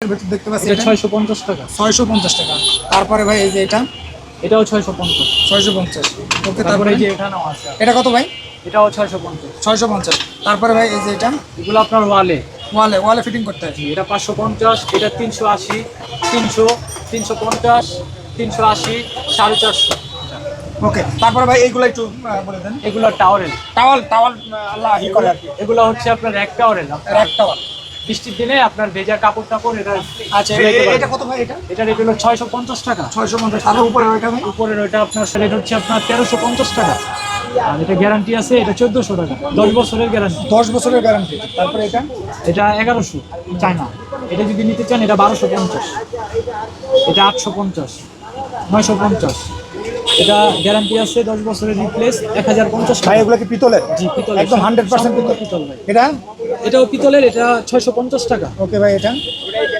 ভেতর দেখতে পাচ্ছি এটা ছয়শো পঞ্চাশ টাকা। তারপরে ভাই এই যে এটা? এটাও ছয়শো পঞ্চাশ। ছয়শো পঞ্চাশ। ওকে তারপরে এই যে আছে এটা কত ভাই? এটাও ছয়শো পঞ্চাশ। ছয়শো পঞ্চাশ। তারপরে ভাই এই যে এটা? এগুলো আপনার ওয়ালে। ওয়ালে ওয়ালে ফিটিং করতে হয়। এটা পাঁচশো পঞ্চাশ এটা তিনশো আশি তিনশো তিনশো পঞ্চাশ তিনশো আশি সাড়ে চারশো। ওকে তারপরে ভাই এইগুলো একটু বলে দেন। এগুলো টাওয়ারেল টাওয়াল টাওয়াল আল্লাহ করে আর কি। এগুলো হচ্ছে আপনার এক টাওয়ারেল এক টাওয়াল বৃষ্টির দিনে আপনার ভেজা কাপড় টাপড় এটা আচ্ছা। এটা কত ভাই এটা? এটা রেট হলো ছয়শো পঞ্চাশ টাকা। ছয়শো পঞ্চাশ আর উপরে ওইটা ভাই? উপরের ওইটা আপনার রেট হচ্ছে আপনার তেরোশো পঞ্চাশ টাকা। আর এটা গ্যারান্টি আছে এটা চোদ্দোশো টাকা। দশ বছরের গ্যারান্টি দশ বছরের গ্যারান্টি তারপরে এটা? এটা এগারোশো। চায়না। এটা যদি নিতে চান এটা বারোশো পঞ্চাশ। এটা আটশো পঞ্চাশ। নয়শো পঞ্চাশ। এটা গ্যারান্টি আছে দশ বছরের রিপ্লেস এক হাজার পঞ্চাশ ভাই এগুলো কি পিতলের? জি পিতল একদম হান্ড্রেড পার্সেন্ট পিতল। পিতল ভাই। এটা? এটাও পিতলের এটা ছয়শো পঞ্চাশ টাকা। ওকে ভাই এটা?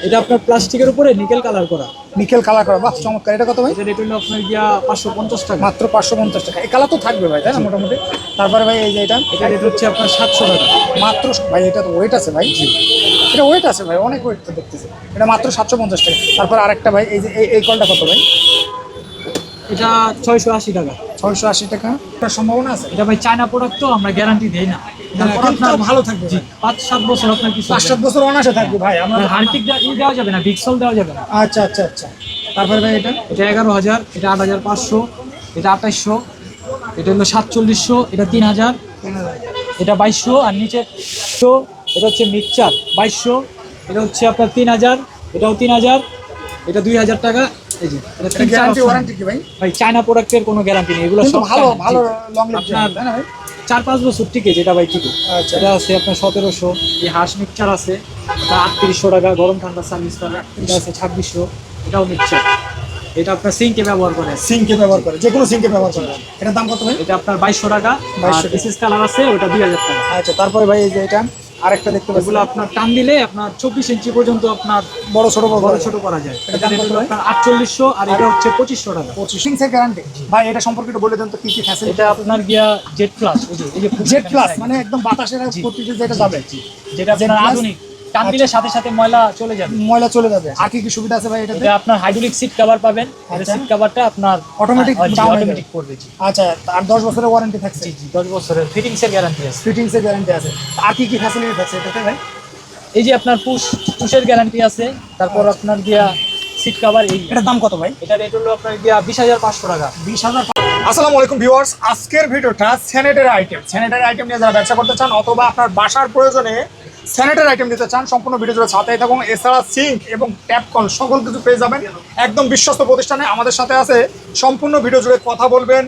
এটা আপনার প্লাস্টিকের উপরে নিকেল কালার করা। নিকেল কালার করা বাহ চমৎকার। এটা কত ভাই? এটা রেট হলো আপনার গিয়া পাঁচশো পঞ্চাশ টাকা। মাত্র পাঁচশো পঞ্চাশ টাকা। এই কালার তো থাকবে ভাই তাই না মোটামুটি? তারপরে ভাই এই যে এটা? এটা রেট হচ্ছে আপনার সাতশো টাকা। মাত্র ভাই এটা তো ওয়েট আছে ভাই। এটা ওয়েট আছে ভাই অনেক ওয়েট তো দেখতেছি। এটা মাত্র সাতশো পঞ্চাশ টাকা। তারপর আরেকটা ভাই এই যে এই- এই কলটা কত ভাই? এটা ছয়শো আশি টাকা। ছয়শো আশি টাকা। সম্ভাবনা আছে? এটা ভাই চায়না প্রোডাক্ট তো আমরা গ্যারান্টি দিই না। কিন্তু আপনার ভালো থাকবে পাঁচ সাত বছর আপনার কিছু পাঁচ সাত বছর অনাসে থাকবে ভাই আমরা হার্পিক দেওয়া যাবে না বিক্সল দেওয়া যাবে না। আচ্ছা আচ্ছা আচ্ছা। তারপরে ভাই এটা? এটা এগারো হাজার এটা আট হাজার পাঁচশো এটা আঠাইশশো এটা হলো সাতচল্লিশশো এটা তিন হাজার এটা বাইশশো আর নিচে এটা হচ্ছে মিক্সচার বাইশশো এটা হচ্ছে আপনার তিন হাজার এটাও তিন হাজার এটা দুই হাজার টাকা এই যে এটা ভাই? চায়না প্রোডাক্টের কোনো গ্যারান্টি নেই এগুলো সব ভালো ভালো লং আপনার চার পাঁচ বছর টিকে যেটা ভাই টিকে। আচ্ছা। এটা আছে আপনার সতেরোশো। এই হাঁস মিক্সচার আছে আটত্রিশশো টাকা গরম ঠান্ডা সার্ভিস এটা আছে ছাব্বিশশো এটাও মিক্সচার। এটা আপনার সিঙ্কে ব্যবহার করে। সিঙ্কে ব্যবহার করে যে কোনো সিঙ্কে ব্যবহার করে। এটার দাম কত ভাই? এটা আপনার বাইশশো টাকা বাইশশো কালার আছে ওটা দুই হাজার টাকা। আচ্ছা তারপরে ভাই এই যে এটা? আরেকটা দেখতে পাচ্ছি। এগুলো আপনার টান দিলে আপনার চব্বিশ ইঞ্চি পর্যন্ত আপনার বড় ছোট বড় ছোট করা যায়। এটা? আপনার আটচল্লিশশো আর এটা হচ্ছে পঁচিশশো টাকা। পঁচিশ ইঞ্চের গ্যারান্টি ভাই এটা সম্পর্কে একটু বলে দেন তো কি কি ফ্যাসিলিটি এটা আপনার গিয়া জেড প্লাস এই যে জেড প্লাস মানে একদম বাতাসের যেটা যাবে। যেটা আপনার আধুনিক। টান দিলে সাথে সাথে ময়লা চলে যাবে। ময়লা চলে যাবে। আর কি কি সুবিধা আছে ভাই এটাতে? আপনার হাইড্রোলিক সিট কভার পাবেন। আচ্ছা। সিট কভারটা আপনার অটোমেটিক অটোমেটিক করবে জি আচ্ছা আর দশ বছরের ওয়ারেন্টি থাকছে? জি জি দশ বছরের ফিটিংস এর গ্যারান্টি আছে। ফিটিংস এর গ্যারান্টি আছে। আর কি কি ফ্যাসিলিটি আছে এটাতে ভাই? এই যে আপনার পুশ পুশের গ্যারান্টি আছে। তারপর আপনার গিয়া সিট কভার এই। এটার দাম কত ভাই? এটা রেট হলো আপনার গিয়া বিশ হাজার পাঁচশো টাকা। বিশ হাজার আসসালামু আলাইকুম ভিউয়ার্স আজকের ভিডিওটা স্যানিটারি আইটেম। স্যানিটারি আইটেম নিয়ে যারা ব্যবসা করতে চান অথবা আপনার বাসার প্রয়োজনে স্যানিটারি আইটেম নিতে চান সম্পূর্ণ ভিডিও জুড়ে ছাতাই থাকুন। এছাড়া সিঙ্ক এবং ট্যাপ কল সকল কিছু পেয়ে যাবেন। একদম বিশ্বস্ত প্রতিষ্ঠানে আমাদের সাথে আছে। সম্পূর্ণ ভিডিও জুড়ে কথা বলবেন।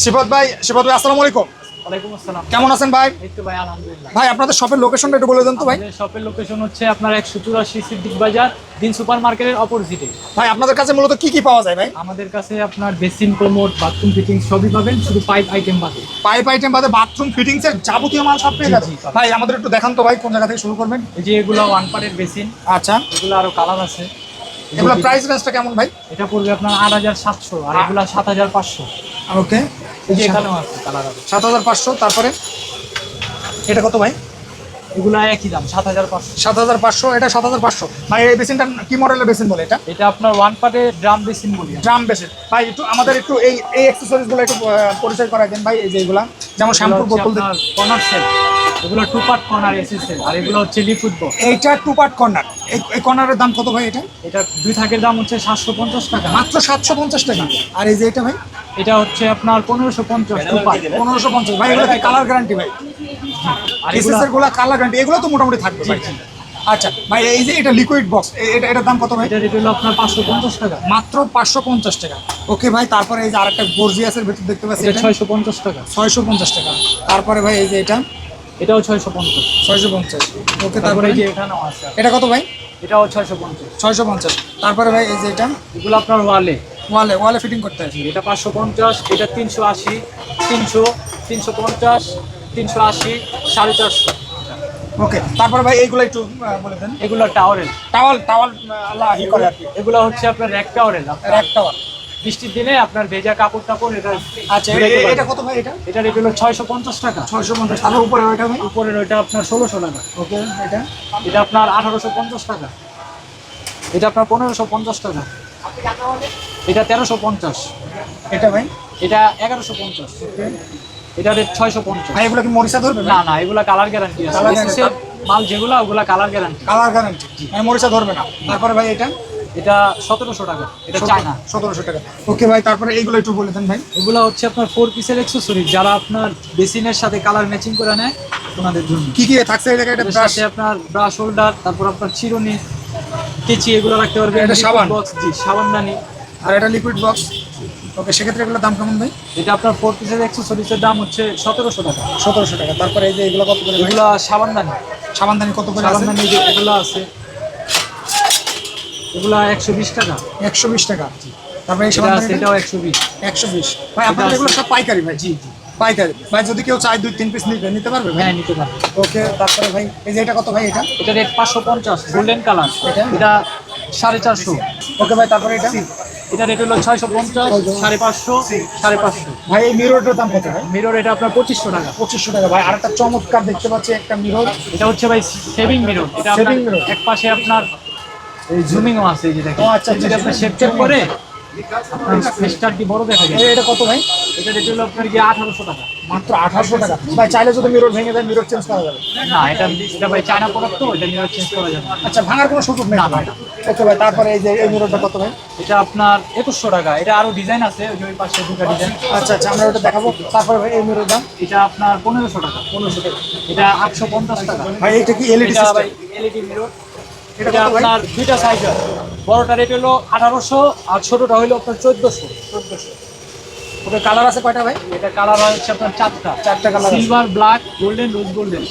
শিবত ভাই শিবত ভাই আসসালামু আলাইকুম ওয়ালাইকুম আসসালাম। কেমন আছেন ভাই? তো ভাই আলহামদুলিল্লাহ। ভাই আপনাদের শপের লোকেশনটা একটু বলে দেন তো ভাই। শপের লোকেশন হচ্ছে আপনার একশো চুরাশি সিদ্দিক বাজার দিন সুপার মার্কেটের অপোজিটে ভাই আপনাদের কাছে মূলত কি কি পাওয়া যায় ভাই? আমাদের কাছে আপনার বেসিন কোমোড বাথরুম ফিটিং সবই পাবেন শুধু পাইপ আইটেম বাদে। পাইপ আইটেম বাদে বাথরুম ফিটিংস এর যাবতীয় মাল সব পেয়ে পাবেন। ভাই আমাদের একটু দেখান তো ভাই কোন জায়গা থেকে শুরু করবেন? এই যে এগুলো ওয়ান পারের বেসিন। আচ্ছা। এগুলো আরও কালার আছে। এগুলো প্রাইস রেঞ্জটা কেমন ভাই? এটা পড়বে আপনার আট হাজার সাতশো আর এগুলো সাত হাজার পাঁচশো। ওকে সাত হাজার পাঁচশো তারপরে? এটা কত ভাই? এগুলো একই দাম সাত হাজার পাঁচশো। সাত হাজার পাঁচশো এটা সাত হাজার পাঁচশো। ভাই এই বেসিনটা কি মডেলের বেসিন বলে এটা? এটা আপনার ওয়ান পার্টের ড্রাম বেসিন বলি ড্রাম বেসিন। ভাই একটু আমাদের একটু এই এই অ্যাক্সেসরিজগুলো একটু পরিচয় করাই দেন ভাই এই যেগুলা যেমন শ্যাম্পুর বোতল কর্নার এগুলো টু পার্ট কর্নার এসেছে আর এগুলো হচ্ছে লিকুইড বক্স এইটা টু পার্ট কর্নার এই কর্নারের দাম কত ভাই এটা? এটা দুই থাকের দাম হচ্ছে সাতশো পঞ্চাশ টাকা। মাত্র সাতশো পঞ্চাশ টাকা। আর এই যে এটা ভাই? এটা হচ্ছে আপনার পনেরোশো পঞ্চাশ টু পার্ট পনেরোশো পঞ্চাশ। ভাই এগুলো কালার গ্যারান্টি ভাই? আর এগুলো এসএস এরগুলা কালার গ্যারান্টি এগুলো তো মোটামুটি থাকবে ভাই। আচ্ছা ভাই এই যে এটা লিকুইড বক্স এটা এটার দাম কত ভাই? এটা রেট হলো আপনার পাঁচশো পঞ্চাশ টাকা। মাত্র পাঁচশো পঞ্চাশ টাকা। ওকে ভাই তারপরে এই যে আরেকটা গর্জিয়াসের ভিতর দেখতে পাচ্ছি এটা? ছয়শো পঞ্চাশ টাকা। ছয়শো পঞ্চাশ টাকা। তারপরে ভাই এই যে এটা? এটাও ছয়শো পঞ্চাশ। ছয়শো পঞ্চাশ। ওকে তারপরে এই যে এখানেও আছে এটা কত ভাই? এটাও ছয়শো পঞ্চাশ। ছয়শো পঞ্চাশ। তারপরে ভাই এই যে এটা? এগুলো আপনার ওয়ালে। ওয়ালে ওয়ালে ফিটিং করতে হয় এটা পাঁচশো পঞ্চাশ এটা তিনশো আশি তিনশো তিনশো পঞ্চাশ তিনশো আশি সাড়ে চারশো। ওকে তারপরে ভাই এইগুলো একটু বলে দেন। এগুলো টাওয়ারেল টাওয়াল টাওয়াল আল্লাহ করে আর কি। এগুলো হচ্ছে আপনার এক টাওয়ারেল এক টাওয়াল বৃষ্টির দিনে আপনার ভেজা কাপড় টাপড় এটা আচ্ছা। এটা কত ভাই এটা? এটা রেট হলো ছয়শো পঞ্চাশ টাকা। ছয়শো পঞ্চাশ। আর উপরে ওইটা ভাই? উপরের ওইটা আপনার ষোলোশো টাকা। ওকে এটা? এটা আপনার আঠারোশো পঞ্চাশ টাকা। এটা আপনার পনেরোশো পঞ্চাশ টাকা। এটা তেরোশো পঞ্চাশ। এটা ভাই? এটা এগারোশো পঞ্চাশ। এটা রেট ছয়শো পঞ্চাশ। ভাই এগুলো কি মরিচা ধরবে না না এগুলো কালার গ্যারান্টি আছে। মাল যেগুলো ওগুলা কালার গ্যারান্টি। Colour guarantee. মরিচা ধরবে না। তারপরে ভাই এটা? এটা সতেরোশো টাকা এটা চায়না। সতেরোশো টাকা। ওকে ভাই তারপরে এইগুলো একটু বলে দেন ভাই। এগুলো হচ্ছে আপনার ফোর পিসের এক্সেসরিজ যারা আপনার বেসিনের সাথে কালার ম্যাচিং করে নেয় ওনাদের জন্য। কি কি থাকছে এটা ব্রাশ সাথে আপনার ব্রাশ হোল্ডার তারপর আপনার চিরুনি কেচি এগুলো রাখতে পারবেন। এটা সাবান? বক্স জি সাবানদানি আর এটা লিকুইড বক্স ওকে সেক্ষেত্রে এগুলোর দাম কেমন ভাই? এটা আপনার ফোর পিসের এক্সেসরিজের দাম হচ্ছে সতেরোশো টাকা। সতেরোশো টাকা। তারপরে এই যে এগুলো কত করে এগুলো সাবানদানি সাবানদানি কত করে সাবানদানি যে এগুলো আছে এগুলো একশো বিশ টাকা। একশো বিশ টাকা তারপরে এই এটাও একশো বিশ। একশো বিশ। ভাই আপনাদের এগুলো সব পাইকারি ভাই। জি জি। পাইকারি। ভাই যদি কেউ চায় দুই তিন পিস নিবে নিতে পারবে ভাই? হ্যাঁ নিতে পারবেন ওকে তারপরে ভাই এই যে এটা কত ভাই এটা? এটা রেট পাঁচশো পঞ্চাশ গোল্ডেন কালার এটা? এটা সাড়ে চারশো। ওকে ভাই তারপরে এটা? এটা রেট হলো ছয়শো পঞ্চাশ সাড়ে পাঁচশো সাড়ে পাঁচশো। ভাই এই মিররটার দাম কত ভাই? মিরর এটা আপনার পঁচিশশো টাকা। পঁচিশশো টাকা। ভাই আর একটা চমৎকার দেখতে পাচ্ছি একটা মিরর এটা হচ্ছে ভাই সেভিং মিরর এটা Saving mirror? এক পাশে আপনার এই জুমিংও আছে এই যে দেখেন। আচ্ছা, আচ্ছা, যদি আপনার শেপ চেক করে আপনার কি বড় দেখা যায়। এটা কত ভাই? এটা রেট হলো আপনার গিয়ে আঠারোশো টাকা। মাত্র আঠারোশো টাকা। ভাই চাইলে যদি মিরর ভেঙে দেয় মিরর চেঞ্জ করা যাবে। না এটা এটা ভাই চায়না প্রোডাক্ট তো এটা মিরর চেঞ্জ করা যাবে আচ্ছা ভাঙার কোনো সুযোগ নেই। না, ভাই ওকে ভাই তারপরে এই যে এই মিররটা কত ভাই? এটা আপনার একুশশো টাকা। এটা আরও ডিজাইন আছে ওই যে ওই পাশে দুটো ডিজাইন আচ্ছা আচ্ছা আমরা ওটা দেখাবো। তারপরে ভাই এই মিরর দাম এটা আপনার পনেরোশো টাকা। পনেরোশো টাকা। এটা আটশো পঞ্চাশ টাকা। ভাই এটা কি এলইডি ভাই এলইডি মিরর এটা আপনার দুইটা সাইজ আছে বড়টা রেট হলো আঠারোশো আর ছোটটা হলো আপনার চোদ্দশো। চোদ্দশো ওকে কালার আছে কয়টা ভাই? এটা কালার হয় হচ্ছে আপনার চারটা। চারটা আছে। Silver black golden rose golden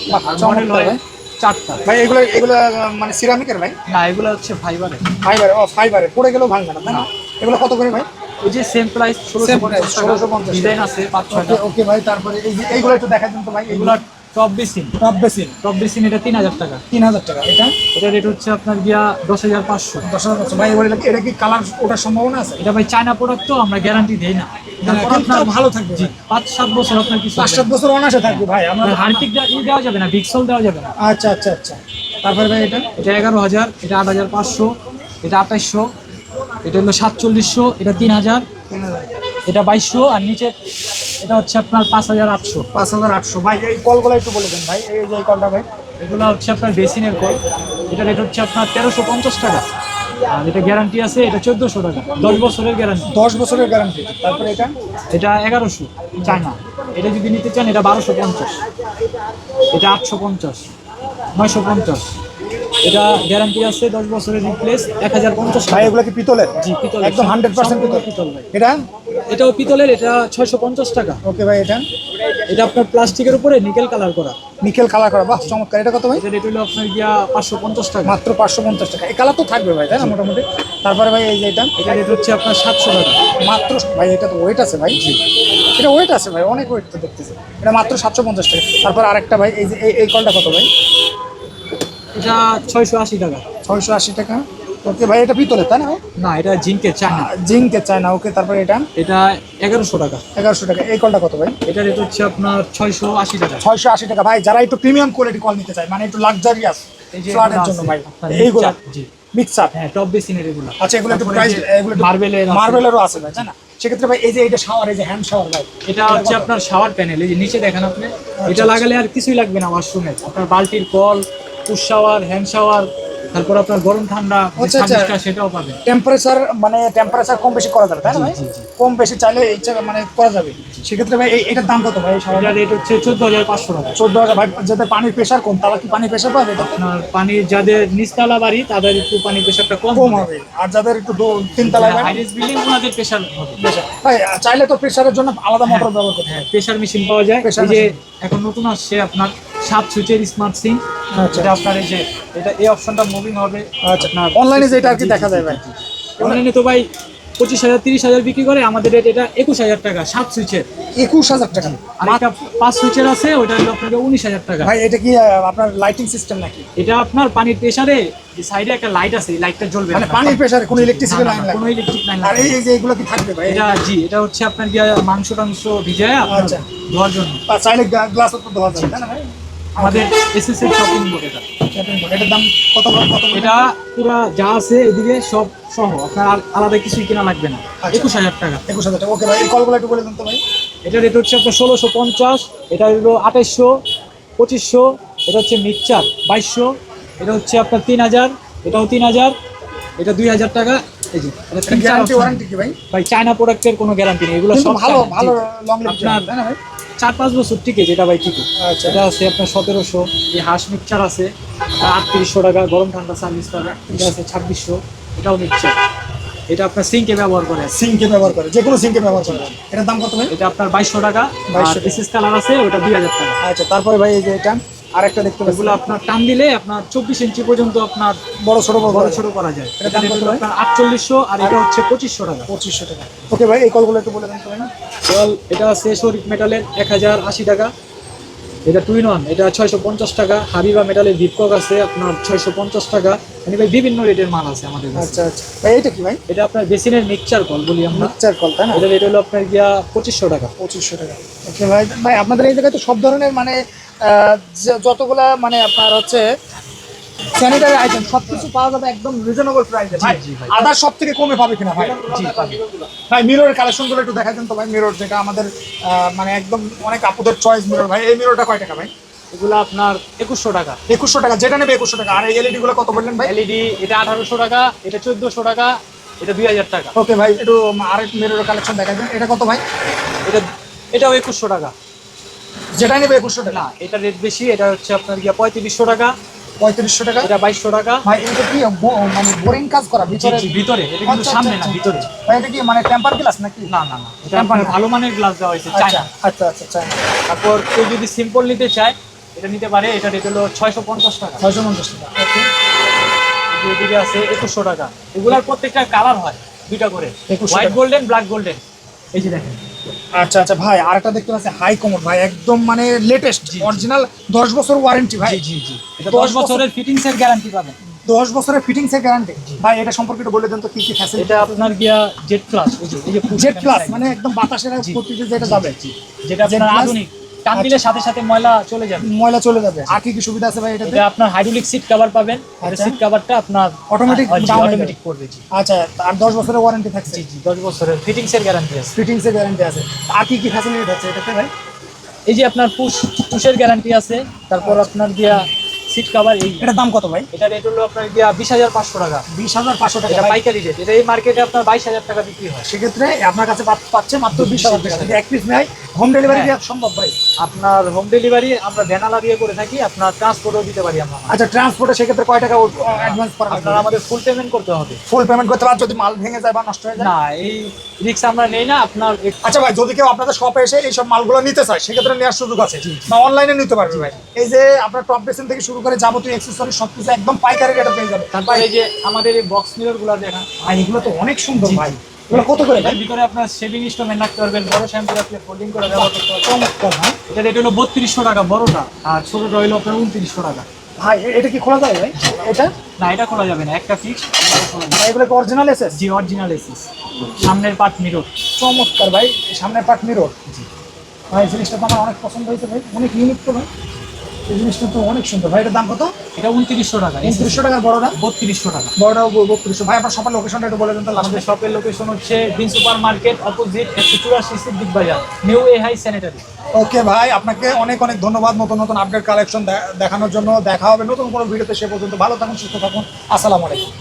model হয়। চারটা। ভাই এগুলো এগুলো মানে সিরামিকের ভাই? না এগুলো হচ্ছে ফাইবারের ফাইবারে ও ফাইবারে পড়ে গেলেও ভাঙবে না তাই না? এগুলো কত করে ভাই? ওই যে সেম প্রাইস ষোলোশো পঞ্চাশ ডিজাইন আছে পাঁচ ছয়টা। ওকে ভাই তারপরে এই এইগুলো একটু দেখা দিন তো ভাই এগুলো top basin. Top basin. Top basin এটা তিন হাজার টাকা। তিন হাজার টাকা। এটা এটা রেট হচ্ছে আপনার গিয়া দশ হাজার পাঁচশো। দশ হাজার পাঁচশো। ভাই এটা কি কালার ওঠার সম্ভাবনা আছে? এটা ভাই চায়না প্রোডাক্ট তো আমরা গ্যারান্টি দেই না। ভালো থাকবে পাঁচ সাত বছর আপনার কিছু পাঁচ সাত বছর অনাসে থাকবে ভাই আমরা হার্পিক দেওয়া যাবে না দেওয়া যাবে না। আচ্ছা আচ্ছা আচ্ছা। তারপরে ভাই এটা? এটা এগারো হাজার এটা আট হাজার পাঁচশো এটা আঠাইশশো এটা হলো সাতচল্লিশশো এটা তিন হাজার। এটা বাইশশো আর নিচে এটা হচ্ছে আপনার পাঁচ হাজার আটশো। পাঁচ হাজার আটশো। ভাই এই কলগুলো একটু বলে দেন ভাই এই যে কলটা ভাই। এগুলো হচ্ছে আপনার বেসিনের কল। এটা রেট হচ্ছে আপনার তেরোশো পঞ্চাশ টাকা। আর এটা গ্যারান্টি আছে এটা চোদ্দোশো টাকা। দশ বছরের গ্যারান্টি দশ বছরের গ্যারান্টি তারপরে এটা? এটা এগারোশো। চায়না। এটা যদি নিতে চান এটা বারোশো পঞ্চাশ। এটা আটশো পঞ্চাশ নয়শো পঞ্চাশ। এটা গ্যারান্টি আছে দশ বছরের রিপ্লেস এক হাজার পঞ্চাশ ভাই এগুলো কি পিতলের? জি পিতল একদম হান্ড্রেড পার্সেন্ট পিতল। পিতল ভাই। এটা? এটাও পিতলের এটা ছয়শো পঞ্চাশ টাকা। ওকে ভাই এটা? এটা আপনার প্লাস্টিকের উপরে নিকেল কালার করা। নিকেল কালার করা। বাহ চমৎকার। এটা কত ভাই? এটা রেট হলো আপনার গিয়া পাঁচশো পঞ্চাশ টাকা। মাত্র পাঁচশো পঞ্চাশ টাকা। এই কালার তো থাকবে ভাই তাই না মোটামুটি? তারপরে ভাই এই যে এটা? এটা রেট হচ্ছে আপনার সাতশো টাকা। মাত্র ভাই এটা তো ওয়েট আছে ভাই। এটা ওয়েট আছে ভাই অনেক ওয়েট তো দেখতেছি। এটা মাত্র সাতশো পঞ্চাশ টাকা। তারপর আরেকটা ভাই এই যে এই- এই কলটা কত ভাই? এটা ছয়শো আশি টাকা। ছয়শো আশি টাকা। ওকে ভাই এটা পিতলের তাই না? না এটা জিঙ্কের চায়না। জিঙ্কের চায় না ওকে তারপরে এটা? এটা এগারোশো টাকা। এগারোশো টাকা। এই কলটা কত ভাই? এটা রেট হচ্ছে আপনার ছয়শো আশি টাকা। ছয়শো আশি টাকা। ভাই যারা একটু প্রিমিয়াম কোয়ালিটি কল নিতে চায় মানে একটু লাক্সারিয়াস ফ্ল্যাটের জন্য ভাই এইগুলো। জি। মিক্সার হ্যাঁ টপ বেসিনের এগুলো। আচ্ছা এগুলো একটু প্রাইস এগুলো মার্বেলের। মার্বেলেরও আছে। ভাই না? সেক্ষেত্রে ভাই এই যে এটা শাওয়ার এই যে হ্যান্ড শাওয়ার ভাই এটা হচ্ছে আপনার শাওয়ার প্যানেল এই যে নিচে দেখেন আপনি আচ্ছা, এটা লাগালে আর কিছুই লাগবে না ওয়াশরুমে আপনার বালতির কল পুশ শাওয়ার হ্যান্ড শাওয়ার তারপর আপনার গরম ঠান্ডা আচ্ছা, আচ্ছা। সেটাও পাবেন। টেম্পারেচার মানে টেম্পারেচার কম বেশি করা যাবে তাই না ভাই। কম বেশি চাইলে ইচ্ছা মানে করা যাবে। সেক্ষেত্রে ভাই এটার দাম কত ভাই এটা রেট হচ্ছে চোদ্দ হাজার পাঁচশো টাকা। চোদ্দ হাজার ভাই যাদের পানির প্রেশার কম তারা কি পানির প্রেশার পাবে? আপনার পানির যাদের নিচতলা বাড়ি তাদের একটু পানির প্রেশারটা কম কম হবে। আর যাদের একটু বাড়ি, হাইরেস বিল্ডিং ওনাদের প্রেশার হবে। ভাই চাইলে তো প্রেশারের জন্য আলাদা মোটর ব্যবহার করতে হ্যাঁ প্রেশার মেশিন পাওয়া যায়। যে এখন নতুন আসছে আপনার সাত সুইচের স্মার্ট সিম আচ্ছা। আপনার এই যে এটা এই অপশনটা মুভিং হবে আচ্ছা। অনলাইনে যেটা আর কি দেখা যায় ভাই? অনলাইনে তো ভাই পঁচিশ হাজার তিরিশ হাজার বিক্রি করে আমাদের রেট এটা একুশ হাজার টাকা সাত সুইচের একুশ হাজার টাকা। আর একটা পাঁচ সুইচের আছে ওটা হলো আপনাকে উনিশ হাজার টাকা। ভাই এটা কি আপনার লাইটিং সিস্টেম নাকি? এটা আপনার পানির প্রেসারে সাইডে একটা লাইট আছে এই লাইটটা জ্বলবে মানে। পানির প্রেশারে কোনো ইলেকট্রিসিটি লাইন কোনো ইলেকট্রিক লাইন আর এই যে এগুলো কি থাকবে ভাই? এটা জি এটা হচ্ছে আপনার গিয়া মাংস টাংস ভিজায় আপনার আচ্ছা। ধোয়ার জন্য। চাইলে গ্লাস তো ধোয়া যাবে না ভাই? আমাদের এসএস এর শপিং এটা। এটার দাম কত কত এটা পুরো যা আছে এদিকে সব সহ আপনার আলাদা কিছুই কেনা লাগবে না। আচ্ছা। একুশ হাজার টাকা। একুশ হাজার টাকা ওকে ভাই এই কলগুলো একটু বলে দেন তো ভাই। এটা রেট হচ্ছে আপনার ষোলোশো পঞ্চাশ এটা হলো আঠাইশশো পঁচিশশো এটা হচ্ছে মিক্সচার বাইশশো এটা হচ্ছে আপনার তিন হাজার এটাও তিন হাজার এটা দুই হাজার টাকা। এই যে গ্যারান্টি ওয়ারেন্টি কি ভাই? ভাই চায়না প্রোডাক্টের কোনো গ্যারান্টি নেই এগুলো সব ভালো ভালো লং আপনার ভাই? চার পাঁচ বছর টিকে যেটা ভাই টিকে। আছে এটা আছে আপনার সতেরোশো এই হাঁস মিক্সচার আছে আটত্রিশশো টাকা গরম ঠান্ডা সার্ভিস টাকা এটা আছে ছাব্বিশশো এটাও মিক্সচার এটা আপনার সিঙ্কে ব্যবহার করে। সিঙ্কে ব্যবহার করে যে কোনো সিঙ্কে ব্যবহার করে। এটার দাম কত ভাই? এটা আপনার বাইশশো টাকা 2200 আর বিশেষ কালার আছে ওটা দুই হাজার টাকা। আচ্ছা তারপরে ভাই এই যে এটা আরেকটা দেখতে পাচ্ছি। এগুলো আপনার টান দিলে আপনার চব্বিশ ইঞ্চি পর্যন্ত আপনার বড় ছোট বড় ছোট করা যায়। এটা দাম আপনার আটচল্লিশশো আর এটা হচ্ছে পঁচিশশো টাকা। পঁচিশশো টাকা। ওকে ভাই এই কলগুলো একটু বলে দেন তো ভাই। এটা আছে শরিক মেটালের এক হাজার আশি টাকা। এটা টুইন ওয়ান এটা ছয়শো পঞ্চাশ টাকা। হাবিবা মেটালের ভিপকক আছে আপনার ছয়শো পঞ্চাশ টাকা। মানে ভাই বিভিন্ন রেটের মাল আছে আমাদের কাছে। আচ্ছা আচ্ছা। ভাই এটা কি ভাই? এটা আপনার বেসিনের মিক্সচার কল বলি আমরা। মিক্সচার কল তাই না? এটা রেট হলো আপনার গিয়া পঁচিশশো টাকা। পঁচিশশো টাকা। ওকে ভাই ভাই আপনাদের এই জায়গায় তো সব ধরনের মানে যতগুলা মানে আপনার হচ্ছে স্যানিটারি আইটেম সব কিছু পাওয়া যাবে একদম রিজনেবল প্রাইসে ভাই আদার সব থেকে কমে পাবে কিনা ভাই? জি পাবে। ভাই মিররের কালেকশনগুলো একটু দেখাতেন তো ভাই মিরর যেটা আমাদের মানে একদম অনেক আপুদের চয়েস মিরর ভাই এই মিররটা কয় টাকা ভাই? এগুলো আপনার একুশশো টাকা। একুশশো টাকা যেটা নেবে একুশশো টাকা। আর এই এলইডি গুলো কত বললেন ভাই? এলইডি এটা আঠারোশো টাকা এটা চোদ্দোশো টাকা এটা দুই হাজার টাকা। ওকে ভাই একটু আরেক মিররের কালেকশন দেখাবেন এটা কত ভাই? এটা এটাও একুশশো টাকা। যেটা নেবে একুশশো টাকা। না এটা রেট বেশি এটা হচ্ছে আপনার গিয়া পঁয়ত্রিশশো টাকা। পঁয়ত্রিশশো টাকা? এটা বাইশশো টাকা। ভাই এটা কি মানে বোরিং কাজ করা? ভিতরে ভিতরে এটা কিন্তু আচ্ছা, সামনে আচ্ছা, না ভিতরে। ভাই এটা কি মানে টেম্পার গ্লাস নাকি? না না না এটা ভালো মানের গ্লাস দেওয়া হয়েছে আচ্ছা চায়না আচ্ছা আচ্ছা আচ্ছা। তারপর কেউ যদি সিম্পল নিতে চায় এটা নিতে পারে এটা রেট হলো ছয়শো পঞ্চাশ টাকা। ছয়শো পঞ্চাশ টাকা এদিকে আছে একুশশো টাকা। এগুলার প্রত্যেকটা কালার হয় দুইটা করে। 2100 হোয়াইট গোল্ডেন ব্ল্যাক গোল্ডেন এই যে দেখেন। আচ্ছা আচ্ছা ভাই আরেকটা দেখতে পাচ্ছি হাই কমোড ভাই একদম মানে লেটেস্ট। অরিজিনাল দশ বছর ওয়ারেন্টি ভাই। জি জি এটা দশ বছরের ফিটিংস এর গ্যারান্টি পাবেন। দশ বছরের ফিটিংস এর গ্যারান্টি ভাই এটা সম্পর্কে একটু বলে দেন তো কি কি ফ্যাসিলিটি এটা আপনার গিয়া জেড প্লাস এই যে প্লাস মানে একদম বাতাসের। প্রতিটি যেটা যাবে। যেটা আপনার আধুনিক। টান দিলে সাথে সাথে ময়লা চলে যাবে। ময়লা চলে যাবে। আর কি কি সুবিধা আছে ভাই এটাতে? আপনার হাইড্রোলিক সিট কভার পাবেন। আচ্ছা। সিট কভারটা আপনার down হয়ে অটোমেটিক করবে জি। আচ্ছা আর দশ বছরের ওয়ারেন্টি থাকছে? জি জি দশ বছরের ফিটিংস এর গ্যারান্টি আছে। ফিটিংস এর গ্যারান্টি আছে। আর কি কি ফ্যাসিলিটি আছে এটাতে ভাই? এই যে আপনার পুশ পুশের গ্যারান্টি আছে। তারপর আপনার দিয়া সিট কভার এই। এটার দাম কত ভাই? এটা রেট হলো আপনার দিয়া বিশ হাজার পাঁচশো টাকা। বিশ হাজার পাঁচশো টাকা পাইকারি রেট এটা এই মার্কেটে আপনার বাইশ হাজার টাকা বিক্রি হয়। সেক্ষেত্রে আপনার কাছে পাচ্ছে মাত্র বিশ হাজার টাকা। এক পিস নেয় হোম ডেলিভারি হ্যাঁ। দেওয়া সম্ভব ভাই? আপনার হোম ডেলিভারি আমরা ভ্যানালা দিয়ে করে থাকি আপনার ট্রান্সপোর্টও দিতে পারি আমরা। আচ্ছা ট্রান্সপোর্টে সেক্ষেত্রে কয় টাকা অ্যাডভান্স করা আপনার আমাদের ফুল পেমেন্ট করতে হবে। ফুল পেমেন্ট করতে পার যদি মাল ভেঙে যায় বা নষ্ট হয়ে যায়? না এই রিক্স আমরা নেই না আপনার আচ্ছা ভাই যদি কেউ আপনাদের শপে এসে এই এইসব মালগুলো নিতে চায় সেক্ষেত্রে নেওয়ার সুযোগ আছে। বা অনলাইনে নিতে পারবে ভাই। এই যে আপনার টপ বেসিন থেকে শুরু করে যাবতীয় অ্যাক্সেসরি সবকিছু একদম পাইকারি রেটে পেয়ে যাবে তারপর এই যে আমাদের এই বক্স মিররগুলো দেখা ভাই এগুলো তো অনেক সুন্দর ভাই। কত করে? ভিতরে আপনার শেভিং ইনস্ট্রুমেন্ট রাখতে পারবেন বড় শ্যাম্পু রাখলে ফোল্ডিং করে ব্যবহার করতে পারবেন। চমৎকার ভাই এটা রেট হলো বত্রিশশো টাকা বড়টা আর ছোটটা হলো আপনার উনত্রিশশো টাকা। ভাই এটা কি খোলা ভাই? এটা? না এটা খোলা যাবে না একটা ফিক্স এগুলো কি অরিজিনাল এসেস জি অরিজিনাল সামনের পাট মিরর চমৎকার ভাই সামনের পাট মিরর ভাই এই জিনিসটা তো আমার অনেক পছন্দ হয়েছে ভাই অনেক ইউনিক তো ভাই। এই জিনিসটা তো অনেক সুন্দর। ভাই এটার দাম কত? এটা উনত্রিশশো টাকা। উনত্রিশশো টাকা বড়টা? বত্রিশশো টাকা। বড়টাও বত্রিশশো। ভাই আপনার সবার লোকেশনটা একটু বলে দেন তো আমাদের শপের লোকেশন হচ্ছে বিন সুপার মার্কেট অপোজিট একশো চুরাশি Siddique Bazar new A high sanitary okay ভাই আপনাকে অনেক অনেক ধন্যবাদ নতুন নতুন আপডেট কালেকশন দেখানোর জন্য। দেখা হবে নতুন কোনো ভিডিওতে সে পর্যন্ত ভালো থাকুন সুস্থ থাকুন। আসসালামু আলাইকুম।